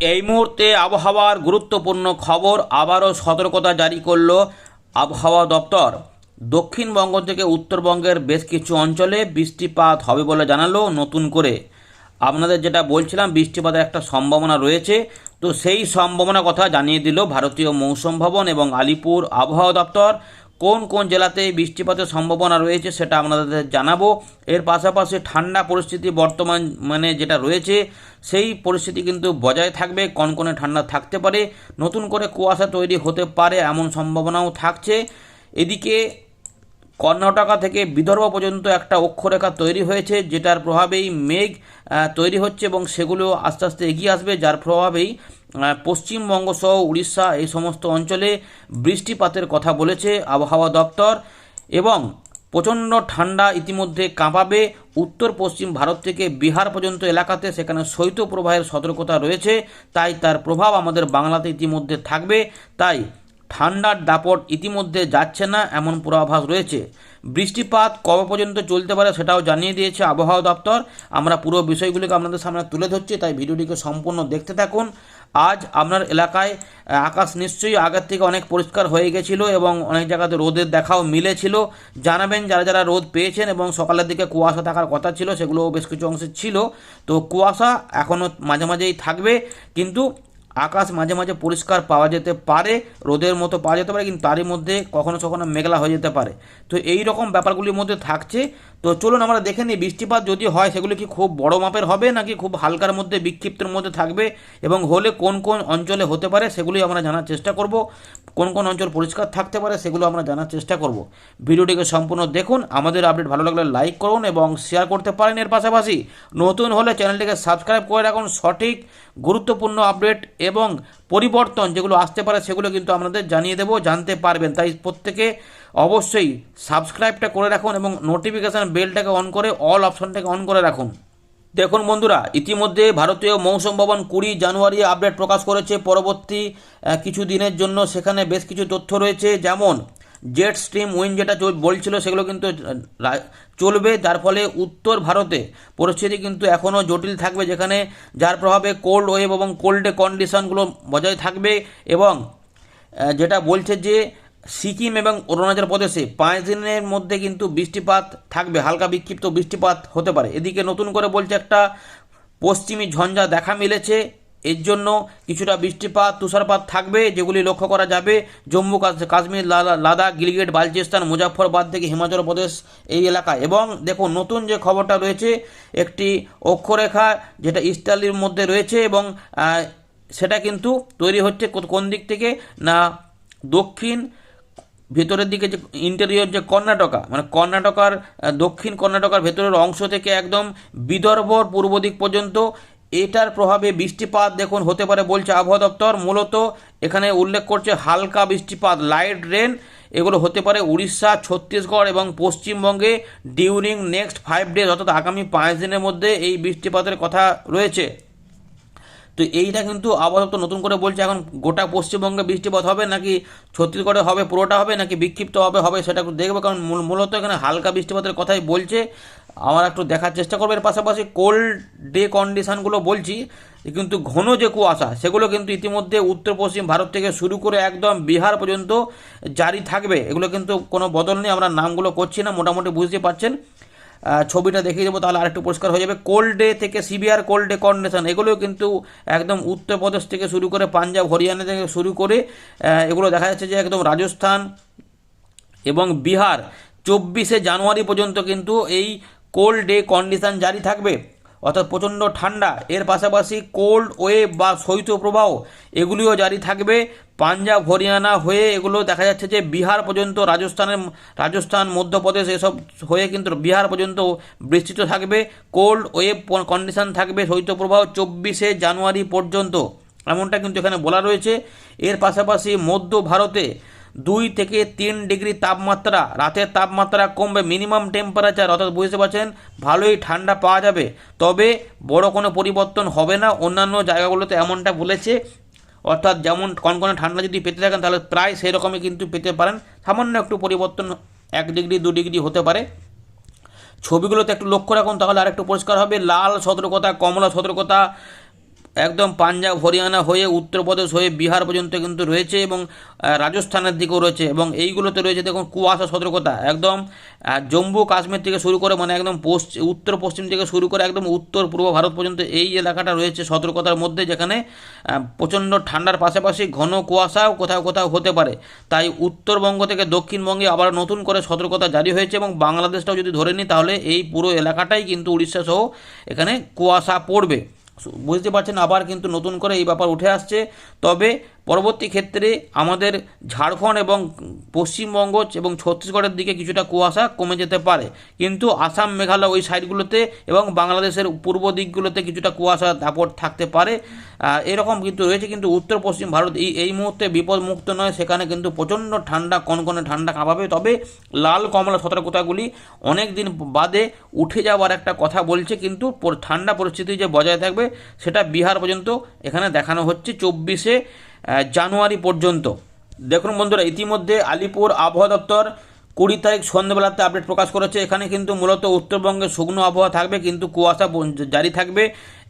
এই মুহূর্তে আবহাওয়ার গুরুত্বপূর্ণ খবর আবারও সতর্কতা জারি করল আবহাওয়া দপ্তর। দক্ষিণবঙ্গ থেকে উত্তরবঙ্গের বেশ কিছু অঞ্চলে বৃষ্টিপাত হবে বলে জানালো নতুন করে। আপনাদের যেটা বলছিলাম, বৃষ্টিপাতের একটা সম্ভাবনা রয়েছে। তো সেই সম্ভাবনা কথা জানিয়ে দিল ভারতীয় মৌসুম ভবন এবং আলিপুর আবহাওয়া দপ্তর। কোন কোন জেলাতে বৃষ্টিপাতের সম্ভাবনা রয়েছে সেটা আপনাদের জানাব। এর পাশাপাশি ঠান্ডা পরিস্থিতি বর্তমান মানে যেটা রয়েছে, সেই পরিস্থিতি কিন্তু বজায় থাকবে, কনকনে ঠান্ডা থাকতে পারে। নতুন করে কুয়াশা তৈরি হতে পারে এমন সম্ভাবনাও থাকছে। এদিকে কর্ণাটকা থেকে বিদর্ভ পর্যন্ত একটা অক্ষরেখা তৈরি হয়েছে, যেটার প্রভাবেই মেঘ তৈরি হচ্ছে এবং সেগুলো আস্তে আস্তে এগিয়ে আসবে, যার প্রভাবেই পশ্চিমবঙ্গ সহ উড়িষ্যা এই সমস্ত অঞ্চলে বৃষ্টিপাতের কথা বলেছে আবহাওয়া দপ্তর এবং প্রচণ্ড ঠান্ডা ইতিমধ্যে কাঁপাবে উত্তর পশ্চিম ভারত থেকে বিহার পর্যন্ত এলাকাতে সেখানে শৈত্যপ্রবাহের সতর্কতা রয়েছে, তাই তার প্রভাব আমাদের বাংলাতে ইতিমধ্যে থাকবে, তাই ঠান্ডার দাপট ইতিমধ্যে যাচ্ছে না এমন পূর্বাভাস রয়েছে। বৃষ্টিপাত কবে পর্যন্ত চলতে পারে সেটাও জানিয়ে দিয়েছে আবহাওয়া দপ্তর। আমরা পুরো বিষয়গুলিকে আপনাদের সামনে তুলে ধরছি, তাই ভিডিওটিকে সম্পূর্ণ দেখতে থাকুন। আজ আপনার এলাকায় আকাশ নিশ্চয়ই আগের থেকে অনেক পরিষ্কার হয়ে গেছিল এবং অনেক জায়গাতে রোদের দেখাও মিলেছিল। জানাবেন যারা যারা রোদ পেয়েছেন এবং সকালের দিকে কুয়াশা থাকার কথা ছিল সেগুলো বেশ কিছু অংশে ছিল। তো কুয়াশা এখনও মাঝে মাঝেই থাকবে, কিন্তু আকাশ মাঝে মাঝে পরিষ্কার পাওয়া যেতে পারে, রোদের মতো পাওয়া যেতে পারে, কিন্তু তারই মধ্যে কখনো কখনো মেঘলা হয়ে যেতে পারে। তো এই রকম ব্যাপারগুলির মধ্যে থাকছে। তো চলুন আমরা দেখে নিই, বৃষ্টিপাত যদি হয়, সেগুলো কি খুব বড় মাপের হবে নাকি খুব হালকার মধ্যে, বিক্ষিপ্তের মধ্যে থাকবে? এবং হলে কোন কোন অঞ্চলে হতে পারে সেগুলি আমরা জানার চেষ্টা করব। কোন কোন অঞ্চল পরিষ্কার থাকতে পারে, সেগুলো আমরা জানার চেষ্টা করব। ভিডিওটিকে সম্পূর্ণ দেখুন, আমাদের আপডেট ভালো লাগলে লাইক করুন এবং শেয়ার করতে পারেন। এর পাশাপাশি নতুন হলে চ্যানেলটিকে সাবস্ক্রাইব করে রাখুন। সঠিক, গুরুত্বপূর্ণ আপডেট এবং পরিবর্তন যেগুলো আসতে পারে, সেগুলো কিন্তু আপনাদের জানিয়ে দেবো, জানতে পারবেন। তাই প্রত্যেকে অবশ্যই সাবস্ক্রাইবটা করে রাখুন এবং নোটিফিকেশান বেলটাকে অন করে অল অপশনটাকে অন করে রাখুন। দেখুন বন্ধুরা, ইতিমধ্যে ভারতীয় মৌসুম ভবন কুড়ি জানুয়ারি আপডেট প্রকাশ করেছে। পরবর্তী কিছু দিনের জন্য সেখানে বেশ কিছু তথ্য রয়েছে। যেমন জেট স্ট্রিম উইন যেটা বলছিল সেগুলো কিন্তু চলবে। যার ফলে উত্তর ভারতে পরিস্থিতি কিন্তু এখনও জটিল থাকবে যেখানে যার প্রভাবে কোল্ড ওয়েভ এবং কোল্ডে কন্ডিশনগুলো বজায় থাকবে এবং যেটা বলছে যে সিকিম এবং অরুণাচল প্রদেশে পাঁচ দিনের মধ্যে কিন্তু বৃষ্টিপাত থাকবে, হালকা বিক্ষিপ্ত বৃষ্টিপাত হতে পারে। এদিকে নতুন করে বলছে একটা পশ্চিমী ঝঞ্ঝা দেখা মিলেছে। এর জন্য কিছুটা বৃষ্টিপাত, তুষারপাত থাকবে, যেগুলি লক্ষ্য করা যাবে। জম্মু কাশ- কাশ্মীর, লাদা- লাদাখ, গিলগিট, বালচিস্তান মুজাফরবাদ থেকে হিমাচল প্রদেশ এই এলাকা। এবং দেখুন, নতুন যে খবরটা রয়েছে, একটি অক্ষরেখা যেটা ইস্টালির মধ্যে রয়েছে এবং সেটা কিন্তু তৈরি হচ্ছে কোন দিক থেকে? না, দক্ষিণ ভেতরের দিকে যে ইন্টেরিয়র যে কর্ণাটকা মানে কর্ণাটকার দক্ষিণ কর্ণাটকার ভেতরের অংশ থেকে একদম বিদর্ভর পূর্ব দিক পর্যন্ত, এটার প্রভাবে বৃষ্টিপাত দেখুন হতে পারে বলছে আবহাওয়া দপ্তর। মূলত এখানে উল্লেখ করছে হালকা বৃষ্টিপাত লাইট রেন এগুলো হতে পারে উড়িষ্যা, ছত্তিশগড় এবং পশ্চিমবঙ্গে ডিউরিং নেক্সট ফাইভ ডেজ অর্থাৎ আগামী পাঁচ দিনের মধ্যে এই বৃষ্টিপাতের কথা রয়েছে। তো এইটা কিন্তু আপাতত নতুন করে বলছে, এখন গোটা পশ্চিমবঙ্গে বৃষ্টিপাত হবে নাকি ছত্তিশগড়ে হবে, পুরোটা হবে নাকি বিক্ষিপ্ত হবে হবে সেটা একটু দেখব, কারণ মূল- মূলত এখানে হালকা বৃষ্টিপাতের কথাই বলছে। আমার একটু দেখার চেষ্টা করবে, এর পাশাপাশি কোল্ড ডে কন্ডিশনগুলো বলছি, কিন্তু ঘন যে কুয়াশা, সেগুলো কিন্তু ইতিমধ্যে উত্তর পশ্চিম ভারত থেকে শুরু করে একদম বিহার পর্যন্ত জারি থাকবে। এগুলো কিন্তু কোনো বদল নেই, আমরা নামগুলো করছি না, মোটামুটি বুঝতে পারছেন। ছবিটা দেখিয়ে দেবো, তাহলে আরেকটু পরিষ্কার হয়ে যাবে। কোল্ড ডে থেকে সিবিআর কোল্ড ডে কন্ডিশন এগুলো কিন্তু একদম উত্তরপ্রদেশ থেকে শুরু করে পাঞ্জাব, হরিয়ানা থেকে শুরু করে এগুলো দেখা যাচ্ছে যে একদম রাজস্থান এবং বিহার, চব্বিশে জানুয়ারি পর্যন্ত কিন্তু এই কোল্ড ডে কন্ডিশন জারি থাকবে। অর্থাৎ প্রচণ্ড ঠান্ডা। এর পাশাপাশি কোল্ড ওয়েভ বা শৈত্যপ্রবাহ এগুলিও জারি থাকবে। পাঞ্জাব, হরিয়ানা হয়ে এগুলো দেখা যাচ্ছে যে বিহার পর্যন্ত রাজস্থানের রাজস্থান, মধ্যপ্রদেশ এসব হয়ে কিন্তু বিহার পর্যন্ত বিস্তৃত থাকবে। কোল্ড ওয়েভ কন্ডিশন থাকবে শৈত্যপ্রবাহ চব্বিশে জানুয়ারি পর্যন্ত। এমনটা কিন্তু এখানে বলা রয়েছে। এর পাশাপাশি মধ্য ভারতে দুই থেকে তিন ডিগ্রি তাপমাত্রা। রাতের তাপমাত্রা কমবে মিনিমাম টেম্পারেচার, অর্থাৎ বুঝতে পারছেন? ভালোই ঠান্ডা পাওয়া যাবে। তবে বড় কোনো পরিবর্তন হবে না। অন্যান্য জায়গাগুলোতে এমনটা বলেছে। অর্থাৎ যেমন কনকনে ঠান্ডা যদি পেতে থাকেন, তাহলে প্রায় সেই রকমই কিন্তু পেতে পারেন। সামান্য একটু পরিবর্তন, এক ডিগ্রি, দু ডিগ্রি হতে পারে। ছবিগুলোতে একটু লক্ষ্য রাখুন, তাহলে আরেকটু পরিষ্কার হবে। লাল সতর্কতা, কমলা সতর্কতা একদম পাঞ্জাব, হরিয়ানা হয়ে, উত্তরপ্রদেশ হয়ে, বিহার পর্যন্ত কিন্তু রয়েছে এবং রাজস্থানের দিকেও রয়েছে এবং এইগুলোতে রয়েছে দেখুন কুয়াশা, সতর্কতা একদম জম্মু কাশ্মীর থেকে শুরু করে মানে একদম পশ্চিম উত্তর পশ্চিম থেকে শুরু করে একদম উত্তর পূর্ব ভারত পর্যন্ত এই এলাকাটা রয়েছে সতর্কতার মধ্যে যেখানে প্রচণ্ড ঠান্ডার পাশাপাশি ঘন কুয়াশাও কোথাও কোথাও হতে পারে। তাই উত্তরবঙ্গ থেকে দক্ষিণবঙ্গে আবার নতুন করে সতর্কতা জারি হয়েছে এবং বাংলাদেশটাও যদি ধরে নিই তাহলে এই পুরো এলাকাটাই কিন্তু উড়িষ্যা সহ এখানে কুয়াশা পড়বে। বুঝতে পারছেন আবার কিন্তু নতুন করে এই ব্যাপার উঠে আসছে। তবে পরবর্তী ক্ষেত্রে আমাদের ঝাড়খণ্ড এবং পশ্চিমবঙ্গ এবং ছত্তিশগড়ের দিকে কিছুটা কুয়াশা কমে যেতে পারে। কিন্তু আসাম, মেঘালয় ওই সাইডগুলোতে এবং বাংলাদেশের পূর্ব দিকগুলোতে কিছুটা কুয়াশা দাপট থাকতে পারে। এরকম কিন্তু রয়েছে, কিন্তু উত্তর পশ্চিম ভারত এই এই মুহূর্তে বিপদমুক্ত নয়। সেখানে কিন্তু প্রচণ্ড ঠান্ডা, কনকনে ঠান্ডা কাঁপাবে তবে লাল কমলা সতর্কতাগুলি অনেক দিন বাদে উঠে যাওয়ার একটা কথা বলছে, কিন্তু ঠান্ডা পরিস্থিতি যে বজায় থাকবে সেটা বিহার পর্যন্ত এখানে দেখানো হচ্ছে। চব্বিশে জানুয়ারি পর্যন্ত। দেখুন বন্ধুরা, ইতিমধ্যে আলিপুর আবহাওয়া দপ্তর কুড়ি তারিখ সন্ধ্যেবেলাতে আপডেট প্রকাশ করেছে। এখানে কিন্তু মূলত উত্তরবঙ্গে শুকনো আবহাওয়া থাকবে, কিন্তু কুয়াশা জারি থাকবে।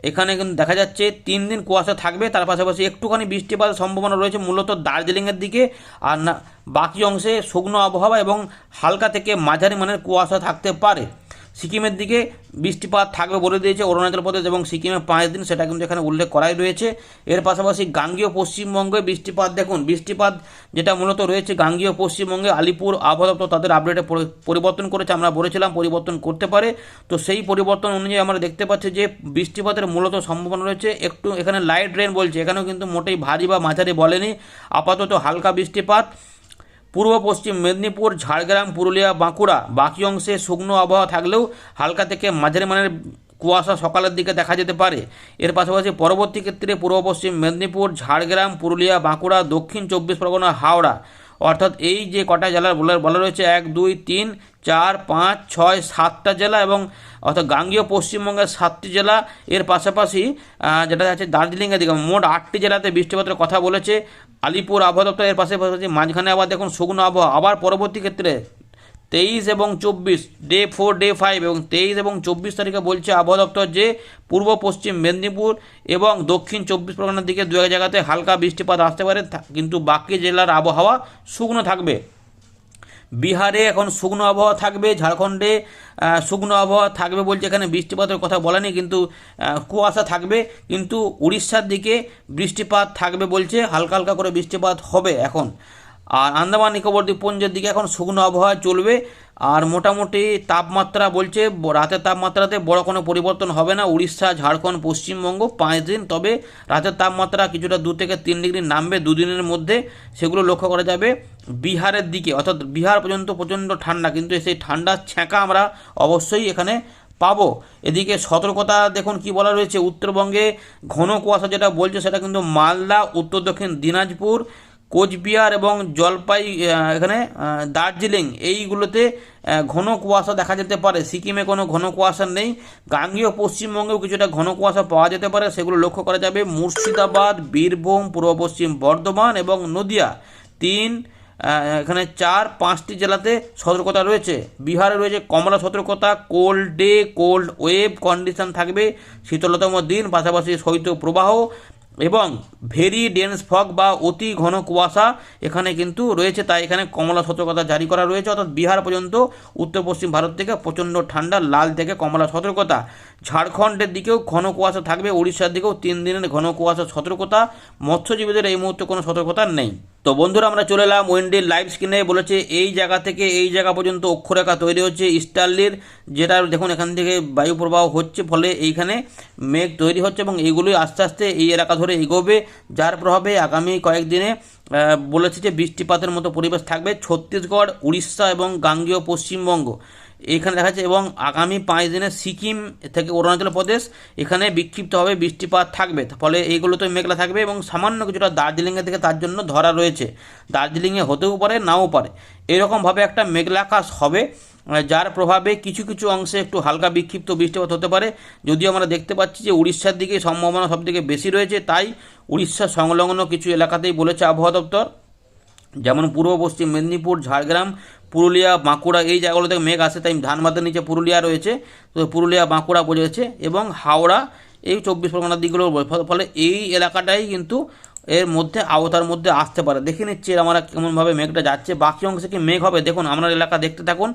এখানে কিন্তু দেখা যাচ্ছে তিন দিন কুয়াশা থাকবে, তার পাশাপাশি একটুখানি বৃষ্টিপাতের সম্ভাবনা রয়েছে মূলত দার্জিলিংয়ের দিকে। আর না, বাকি অংশে শুকনো আবহাওয়া এবং হালকা থেকে মাঝারি মানের কুয়াশা থাকতে পারে। সিকিমের দিকে বৃষ্টিপাত থাকবে বলে দিয়েছে অরুণাচল প্রদেশ এবং সিকিমে পাঁচ দিন, সেটা কিন্তু এখানে উল্লেখ করাই রয়েছে। এর পাশাপাশি গাঙ্গীয় পশ্চিমবঙ্গে বৃষ্টিপাত, দেখুন, বৃষ্টিপাত যেটা মূলত রয়েছে গাঙ্গীয় পশ্চিমবঙ্গে আলিপুর আবহাওয়া তাদের আপডেটে পরি- পরিবর্তন করেছে, আমরা বলেছিলাম পরিবর্তন করতে পারে। তো সেই পরিবর্তন অনুযায়ী আমরা দেখতে পাচ্ছি যে বৃষ্টিপাতের মূলত সম্ভাবনা রয়েছে, একটু এখানে লাইট রেন বলছে, এখানেও কিন্তু মোটেই ভারী বা মাঝারি বলেনি। আপাতত হালকা বৃষ্টিপাত। পূর্ব পশ্চিম মেদিনীপুর, ঝাড়গ্রাম, পুরুলিয়া, বাঁকুড়া। বাকি অংশে শুকনো আবহাওয়া থাকলেও হালকা থেকে মাঝারি মানের কুয়াশা সকালের দিকে দেখা যেতে পারে। এর পাশাপাশি পরবর্তী ক্ষেত্রে পূর্ব পশ্চিম মেদিনীপুর, ঝাড়গ্রাম, পুরুলিয়া, বাঁকুড়া, দক্ষিণ চব্বিশ পরগনা, হাওড়া। অর্থাৎ এই যে কটা জেলার বলা রয়েছে, এক, দুই, তিন, চার, পাঁচ, ছয়, সাতটা জেলা এবং অর্থাৎ গাঙ্গীয় পশ্চিমবঙ্গের সাতটি জেলা। এর পাশাপাশি যেটা আছে দার্জিলিংয়ের দিকে, মোট আটটি জেলাতে বৃষ্টিপাতের কথা বলেছে। আলিপুর আবহাওয়া দপ্তর এর পাশে মাঝখানে আবার দেখুন, শুকনো আবহাওয়া। আবার পরবর্তী ক্ষেত্রে তেইশ এবং চব্বিশ ডে ফোর ডে ফাইভ এবং তেইশ এবং চব্বিশ তারিখে বলছে আবহাওয়া দপ্তর যে পূর্ব, পশ্চিম মেদিনীপুর এবং দক্ষিণ চব্বিশ পরগনার দিকে দু এক জায়গাতে হালকা বৃষ্টিপাত আসতে পারে কিন্তু বাকি জেলার আবহাওয়া শুকনো থাকবে। বিহারে এখন শুকনো আবহাওয়া থাকবে, ঝাড়খণ্ডে শুকনো আবহাওয়া থাকবে বলছে, এখানে বৃষ্টিপাতের কথা বলেনি, কিন্তু কুয়াশা থাকবে, কিন্তু উড়িষ্যার দিকে বৃষ্টিপাত থাকবে বলছে, হালকা হালকা করে বৃষ্টিপাত হবে এখন। আর আন্দামান নিকোবর দ্বীপপুঞ্জের দিকে এখন শুকনো আবহাওয়া চলবে আর মোটামুটি তাপমাত্রা বলছে, রাতের তাপমাত্রাতে বড় কোনো পরিবর্তন হবে না। উড়িষ্যা, ঝাড়খণ্ড, পশ্চিমবঙ্গ পাঁচ দিন। তবে রাতের তাপমাত্রা কিছুটা দু থেকে তিন ডিগ্রি নামবে দুদিনের মধ্যে। সেগুলো লক্ষ্য করা যাবে বিহারের দিকে। অর্থাৎ বিহার পর্যন্ত প্রচণ্ড ঠান্ডা, কিন্তু সেই ঠান্ডার ছ্যাঁকা আমরা অবশ্যই এখানে পাবো। এদিকে সতর্কতা দেখুন কি বলা রয়েছে। উত্তরবঙ্গে ঘন কুয়াশা যেটা বলছে, সেটা কিন্তু মালদা, উত্তর দক্ষিণ দিনাজপুর কোচবিহার এবং জলপাই এখানে দার্জিলিং এইগুলোতে ঘন কুয়াশা দেখা যেতে পারে। সিকিমে কোনো ঘন কুয়াশা নেই। গাঙ্গীয় পশ্চিমবঙ্গেও কিছুটা ঘন কুয়াশা পাওয়া যেতে পারে। সেগুলো লক্ষ্য করা যাবে। মুর্শিদাবাদ, বীরভূম, পূর্ব পশ্চিম বর্ধমান এবং নদিয়া তিন এখানে চার, পাঁচটি জেলাতে সতর্কতা রয়েছে। বিহারে রয়েছে কমলা সতর্কতা, cold day, cold wave condition থাকবে। শীতলতম দিন, পাশাপাশি শৈত্য প্রবাহ এবং ভেরি ডেন্স ফগ বা অতি ঘন কুয়াশা এখানে কিন্তু রয়েছে। তাই এখানে কমলা সতর্কতা জারি করা রয়েছে। অর্থাৎ বিহার পর্যন্ত উত্তর পশ্চিম ভারত থেকে প্রচণ্ড ঠান্ডা, লাল থেকে কমলা সতর্কতা। ঝাড়খণ্ডের দিকেও ঘন কুয়াশা থাকবে উড়িষ্যার দিকেও তিন দিনের ঘন কুয়াশা সতর্কতা। মৎস্যজীবীদের এই মুহূর্তে কোনো সতর্কতা নেই। তো বন্ধুরা, আমরা চলে এলাম ওয়েন্ডির লাইভ স্ক্রিনে বলেছে, এই জায়গা থেকে এই জায়গা পর্যন্ত অক্ষরেখা তৈরি হচ্ছে ইস্টার্লির যেটা দেখুন এখান থেকে বায়ু প্রবাহ হচ্ছে, ফলে এইখানে মেঘ তৈরি হচ্ছে এবং এইগুলোই আস্তে আস্তে এই এলাকা ধরে এগোবে। যার প্রভাবে আগামী কয়েকদিনে বলেছে যে বৃষ্টিপাতের মতো পরিবেশ থাকবে। ছত্তিশগড়, উড়িষ্যা এবং গাঙ্গীয় পশ্চিমবঙ্গ। এখানে দেখা যাচ্ছে এবং আগামী পাঁচ দিনে সিকিম থেকে অরুণাচল প্রদেশ, এখানে বিক্ষিপ্তভাবে বৃষ্টিপাত থাকবে। ফলে এইগুলোতে মেঘলা থাকবে এবং সামান্য কিছুটা দার্জিলিংয়ের থেকে তার জন্য ধরা রয়েছে। দার্জিলিংয়ে হতেও পারে, নাও পারে। এরকমভাবে একটা মেঘলা আকাশ হবে, যার প্রভাবে কিছু কিছু অংশে একটু হালকা বিক্ষিপ্ত বৃষ্টিপাত হতে পারে। যদিও আমরা দেখতে পাচ্ছি যে উড়িষ্যার দিকে সম্ভাবনা সবথেকে বেশি রয়েছে, তাই উড়িষ্যা সংলগ্ন কিছু এলাকাতেই বলেছে আবহাওয়া দপ্তর। যেমন পূর্ব পশ্চিম মেদিনীপুর, ঝাড়গ্রাম পুরুলিয়া, বাঁকুড়া এই জায়গাগুলো থেকে মেঘ আসে, তাই ধানবাদের নিচে পুরুলিয়া রয়েছে। তো পুরুলিয়া, বাঁকুড়া বোঝাচ্ছে এবং হাওড়া এই চব্বিশ পরগনার দিকগুলো ফলে এই এলাকাটাই কিন্তু এর মধ্যে, আওতার মধ্যে আসতে পারে। দেখে নিচ্ছি এর আমরা কেমনভাবে মেঘটা যাচ্ছে। বাকি অংশে কি মেঘ হবে? দেখুন, আমরা এলাকা দেখতে থাকুন।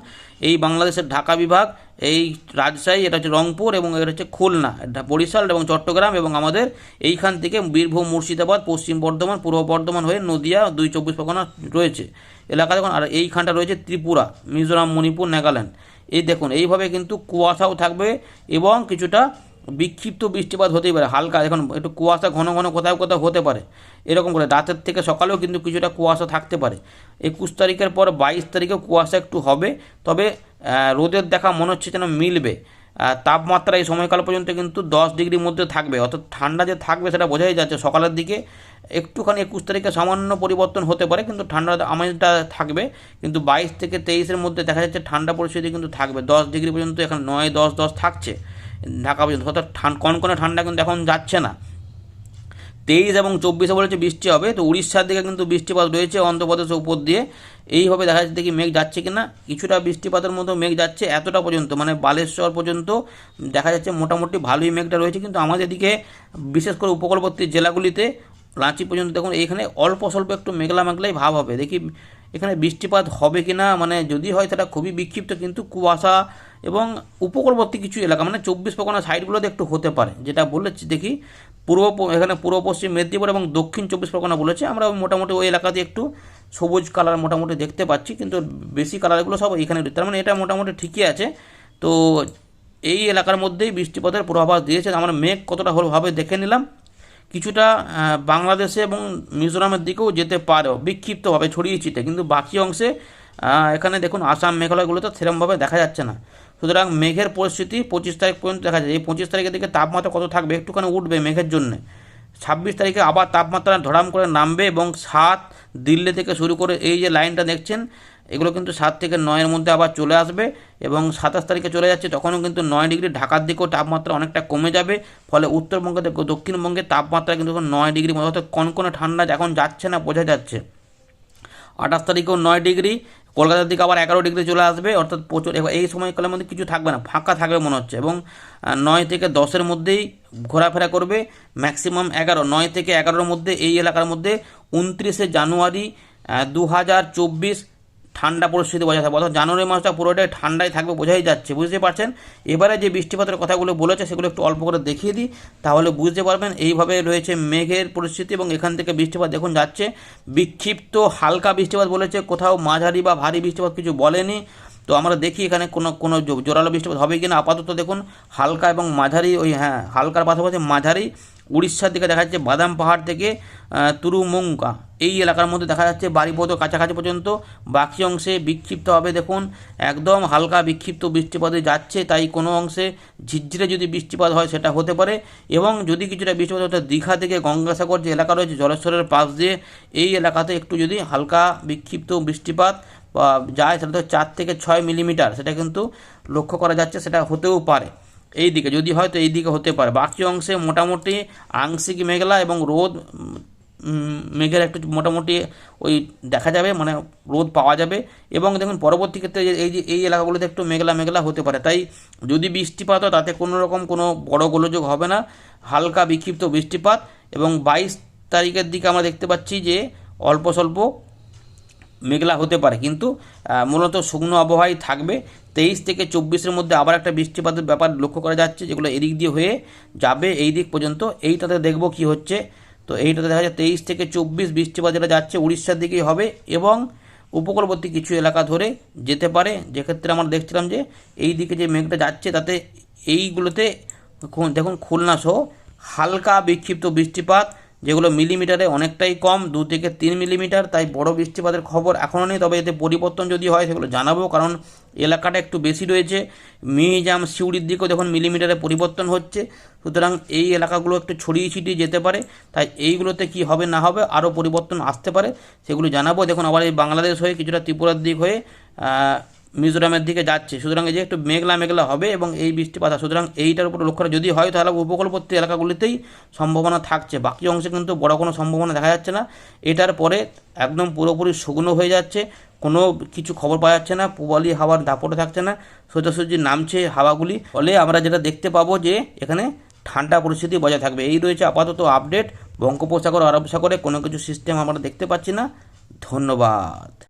এই বাংলাদেশের ঢাকা বিভাগ, এই রাজশাহী, এটা হচ্ছে রংপুর এবং এটা হচ্ছে খুলনা বরিশাল এবং চট্টগ্রাম এবং আমাদের এইখান থেকে বীরভূম, মুর্শিদাবাদ, পশ্চিম বর্ধমান, পূর্ব বর্ধমান হয়ে নদিয়া, দুই চব্বিশ পরগনা রয়েছে। এলাকা দেখুন, আর এইখানটা রয়েছে ত্রিপুরা, মিজোরাম, মণিপুর, নাগাল্যান্ড। এই দেখুন, এইভাবে কিন্তু কুয়াশাও থাকবে এবং কিছুটা বিক্ষিপ্ত বৃষ্টিপাত হতেই পারে, হালকা। এখন একটু কুয়াশা ঘন ঘন কোথাও কোথাও হতে পারে, এরকম করে। রাতের থেকে সকালেও কিন্তু কিছুটা কুয়াশা থাকতে পারে। একুশ তারিখের পর বাইশ তারিখেও কুয়াশা একটু হবে, তবে রোদের দেখা মনে হচ্ছে যেন মিলবে। তাপমাত্রা এই সময়কাল পর্যন্ত কিন্তু দশ ডিগ্রির মধ্যে থাকবে। অর্থাৎ ঠান্ডা যে থাকবে সেটা বোঝাই যাচ্ছে সকালের দিকে। একটুখানি একুশ তারিখে সামান্য পরিবর্তন হতে পারে, কিন্তু ঠান্ডা আমেজটা থাকবে। কিন্তু বাইশ থেকে তেইশের মধ্যে দেখা যাচ্ছে ঠান্ডা পরিস্থিতি কিন্তু থাকবে। দশ ডিগ্রি পর্যন্ত এখন নয়, দশ দশ থাকছে। ঢাকা পর্যন্ত অর্থাৎ ঠান- কনকনে ঠান্ডা কিন্তু এখন যাচ্ছে না। তেইশ এবং চব্বিশে বলেছে বৃষ্টি হবে, তো উড়িষ্যার দিকে কিন্তু বৃষ্টিপাত রয়েছে, অন্ধ্রপ্রদেশের উপর দিয়ে। এইভাবে দেখা যাচ্ছে দেখি মেঘ যাচ্ছে কিনা। কিছুটা বৃষ্টিপাতের মতো মেঘ যাচ্ছে এতটা পর্যন্ত মানে বালেশ্বর পর্যন্ত দেখা যাচ্ছে মোটামুটি ভালোই মেঘটা রয়েছে। কিন্তু আমাদের দিকে বিশেষ করে উপকূলবর্তী জেলাগুলিতে, রাঁচি পর্যন্ত দেখুন, এইখানে অল্প স্বল্প একটু মেঘলা মেঘলাই ভাব হবে। দেখি এখানে বৃষ্টিপাত হবে কি না মানে যদি হয় সেটা খুবই বিক্ষিপ্ত, কিন্তু কুয়াশা এবং উপকূলবর্তী কিছু এলাকা মানে চব্বিশ পরগনা সাইডগুলোতে একটু হতে পারে। যেটা বলেছি, দেখি পূর্ব এখানে পূর্ব, পশ্চিম মেদিনীপুর এবং দক্ষিণ চব্বিশ পরগনা বলেছে। আমরা মোটামুটি ওই এলাকাতে একটু সবুজ কালার মোটামুটি দেখতে পাচ্ছি, কিন্তু বেশি কালারগুলো সব এখানে তার মানে এটা মোটামুটি ঠিকই আছে। তো এই এলাকার মধ্যেই বৃষ্টিপাতের পূর্বাভাস দিয়েছে। আমরা মেঘ কতটা হল ভাবে দেখে নিলাম। কিছুটা বাংলাদেশে এবং মিজোরামের দিকেও যেতে পারে বিক্ষিপ্তভাবে ছড়িয়ে ছিটে। কিন্তু বাকি অংশে এখানে দেখুন আসাম মেঘালয়গুলোতে সেরকমভাবে দেখা যাচ্ছে না। সুতরাং মেঘের পরিস্থিতি পঁচিশ তারিখ পর্যন্ত দেখা যায়। এই পঁচিশ তারিখের দিকে তাপমাত্রা কত থাকবে একটুখানি উঠবে মেঘের জন্যে। ছাব্বিশ তারিখে আবার তাপমাত্রা ধরাম করে নামবে এবং সাত দিল্লি থেকে শুরু করে এই যে লাইনটা দেখছেন এগুলো কিন্তু সাত থেকে নয়ের মধ্যে আবার চলে আসবে এবং সাতাশ তারিখে চলে যাচ্ছে, তখনও কিন্তু নয় ডিগ্রি ঢাকার দিকেও তাপমাত্রা অনেকটা কমে যাবে। ফলে উত্তরবঙ্গ দক্ষিণবঙ্গে তাপমাত্রা কিন্তু নয় ডিগ্রি মতো, অর্থাৎ কনকনে ঠান্ডা এখন যাচ্ছে না, বোঝা যাচ্ছে। আঠাশ তারিখেও নয় ডিগ্রি, কলকাতার দিকে আবার এগারো ডিগ্রি চলে আসবে, অর্থাৎ প্রচুর এই সময়কালের মধ্যে কিছু থাকবে না, ফাঁকা থাকবে মনে হচ্ছে এবং নয় থেকে দশের মধ্যেই ঘোরাফেরা করবে, ম্যাক্সিমাম এগারো, নয় থেকে এগারোর মধ্যে এই এলাকার মধ্যে উনত্রিশে জানুয়ারি দু হাজার চব্বিশ ঠান্ডা পরিস্থিতি বোঝা থাকবে অর্থাৎ জানুয়ারি মাসটা পুরোটাই ঠান্ডায় থাকবে বোঝাই যাচ্ছে বুঝতে পারছেন? এবারে যে বৃষ্টিপাতের কথাগুলো বলেছে, সেগুলো একটু অল্প করে দেখিয়ে দিই, তাহলে বুঝতে পারবেন এইভাবে রয়েছে মেঘের পরিস্থিতি এবং এখান থেকে বৃষ্টিপাত দেখুন যাচ্ছে। বিক্ষিপ্ত হালকা বৃষ্টিপাত বলেছে, কোথাও মাঝারি বা ভারী বৃষ্টিপাত কিছু বলেনি। তো আমরা দেখি এখানে কোনো কোনো জোরালো বৃষ্টিপাত হবে কিনা, আপাতত দেখুন, হালকা এবং মাঝারি ওই হ্যাঁ হালকার পাশাপাশি মাঝারি। উড়িষ্যার দিকে দেখা যাচ্ছে বাদাম পাহাড় থেকে তুরুমুঙ্কা এই এলাকার মধ্যে দেখা যাচ্ছে বাড়িপদ কাছাকাছি পর্যন্ত বাকি অংশে বিক্ষিপ্ত হবে। দেখুন, একদম হালকা বিক্ষিপ্ত বৃষ্টিপাতে যাচ্ছে, তাই কোনো অংশে ঝিরঝিরে যদি বৃষ্টিপাত হয় সেটা হতে পারে এবং যদি কিছুটা বৃষ্টিপাত হতে দীঘা থেকে গঙ্গাসাগর যে এলাকা রয়েছে, জলেশ্বরের পাশ দিয়ে এই এলাকাতে একটু যদি হালকা বিক্ষিপ্ত বৃষ্টিপাত যায়, সেটা তো চার থেকে ছয় মিলিমিটার, সেটা কিন্তু লক্ষ্য করা যাচ্ছে, সেটা হতেও পারে। এই দিকে যদি হয়, তো এই দিকে হতে পারে। বাকি অংশে মোটামুটি আংশিক মেঘলা এবং রোদ মেঘের একটু মোটামুটি ওই দেখা যাবে মানে রোদ পাওয়া যাবে। এবং দেখুন, পরবর্তী ক্ষেত্রে এই যে, এই এলাকাগুলোতে একটু মেঘলা মেঘলা হতে পারে। তাই যদি বৃষ্টিপাত হয় তাতে কোনো রকম কোনো বড় গোলযোগ হবে না। হালকা বিক্ষিপ্ত বৃষ্টিপাত এবং বাইশ তারিখের দিকে আমরা দেখতে পাচ্ছি যে অল্প স্বল্প মেঘলা হতে পারে। কিন্তু মূলত শুকনো আবহাওয়াই থাকবে। তেইশ থেকে চব্বিশের মধ্যে আবার একটা বৃষ্টিপাতের ব্যাপার লক্ষ্য করা যাচ্ছে, যেগুলো এদিক দিয়ে হয়ে যাবে, এই দিক পর্যন্ত। এইটাতে দেখব কি হচ্ছে। তো এইটাতে দেখা যায় তেইশ থেকে চব্বিশ বৃষ্টিপাত যেটা যাচ্ছে উড়িষ্যার দিকেই হবে এবং উপকূলবর্তী কিছু এলাকা ধরে যেতে পারে। যেক্ষেত্রে আমরা দেখছিলাম যে এই দিকে যে মেঘটা যাচ্ছে তাতে এইগুলোতে দেখুন খুলনা সহ হালকা বিক্ষিপ্ত বৃষ্টিপাত যেগুলো মিলিমিটারে অনেকটাই কম, দু থেকে তিন মিলিমিটার, তাই বড় বৃষ্টিপাতের খবর এখনও নেই, তবে এতে পরিবর্তন যদি হয় সেগুলো জানাব, কারণ এলাকাটা একটু বেশি রয়েছে। মিহিজাম সিউড়ির দিকেও দেখুন মিলিমিটারে পরিবর্তন হচ্ছে, সুতরাং এই এলাকাগুলো একটু ছড়িয়ে ছিটিয়ে যেতে পারে, তাই এইগুলোতে কি হবে না হবে আরও পরিবর্তন আসতে পারে, সেগুলো জানাব। দেখুন, আবার এই বাংলাদেশ হয়ে কিছুটা ত্রিপুরার দিক হয়ে মিজোরামের দিকে যাচ্ছে। সুতরাং এই যে একটু মেঘলা মেঘলা হবে এবং এই বৃষ্টিপাত, সুতরাং এইটার উপর লক্ষ্য যদি হয় তাহলে উপকূলবর্তী এলাকাগুলিতেই সম্ভাবনা থাকছে। বাকি অংশে কিন্তু বড় কোনো সম্ভাবনা দেখা যাচ্ছে না। এটার পরে একদম পুরোপুরি শুকনো হয়ে যাচ্ছে। কোনো কিছু খবর পাওয়া যাচ্ছে না। পূবালি হাওয়ার দাপটে থাকছে না। সোজাসুজি নামছে হাওয়াগুলি। ফলে আমরা যেটা দেখতে পাবো যে এখানে ঠান্ডা পরিস্থিতি বজায় থাকবে। এই রয়েছে আপাতত আপডেট। বঙ্গোপসাগর আরব সাগরে কোনো কিছু সিস্টেম আমরা দেখতে পাচ্ছি না। ধন্যবাদ।